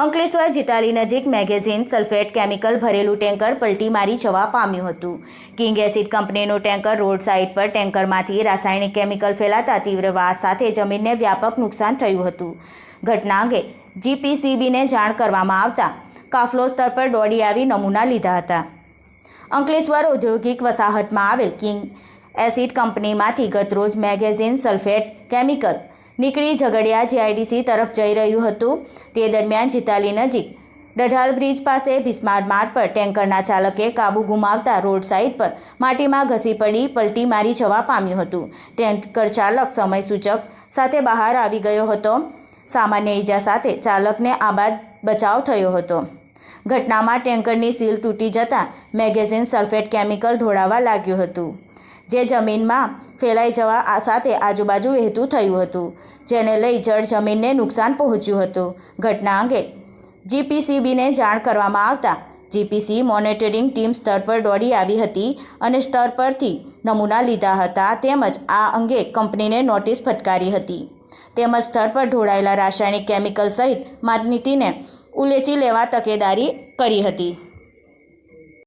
અંકલેશ્વર જીતાલી નજીક magnesium sulphate chemical ભરેલું tanker પલટી મારી જવા પામ્યું હતું. કિંગ એસિડ કંપનીનું ટેન્કર રોડ સાઇડ પર ટેન્કરમાંથી રાસાયણિક કેમિકલ ફેલાતા તીવ્ર વાસ સાથે જમીનને વ્યાપક નુકસાન થયું હતું. ઘટના અંગે જીપીસીબીને જાણ કરવામાં આવતા કાફલો સ્તર પર દોડી આવી નમૂના લીધા હતા. અંકલેશ્વર ઔદ્યોગિક વસાહતમાં આવેલ કિંગ એસિડ કંપનીમાંથી ગતરોજ મેગેઝિન સલ્ફેટ કેમિકલ નીકળી ઝઘડિયા જીઆઈડીસી તરફ જઈ રહ્યું હતું. તે દરમિયાન જીતાલી નજીક ડઢાલ બ્રિજ પાસે ભીસ્માર માર્ગ પર ટેન્કરના ચાલકે કાબુ ગુમાવતા રોડ સાઇડ પર માટીમાં ઘસી પડી, પલટી મારી જવા પામ્યું હતું. ટેન્કર ચાલક સમય સૂચક સાથે બહાર આવી ગયો હતો. સામાન્ય ઈજા સાથે ચાલકને આબાદ બચાવ થયો હતો. ઘટનામાં ટેન્કરની સીલ તૂટી જતાં મેગેઝિન સલ્ફેટ કેમિકલ ઢોળાવા લાગ્યું હતું. જે જમીનમાં ફેલાઈ જવા આ સાથે આજુબાજુ વહેતું થયું હતું, જેને લઈ જળ જમીનને નુકસાન પહોંચ્યું હતું. ઘટના અંગે જીપીસીબીને જાણ કરવામાં આવતા જીપીસી મોનિટરિંગ ટીમ સ્તર પર દોડી આવી હતી અને સ્તર પરથી નમૂના લીધા હતા તેમજ આ અંગે કંપનીને નોટિસ ફટકારી હતી. તેમજ સ્તર પર ઢોળાયેલા રાસાયણિક કેમિકલ સહિત માહિતીને ઉલેચી લેવા તકેદારી કરી હતી.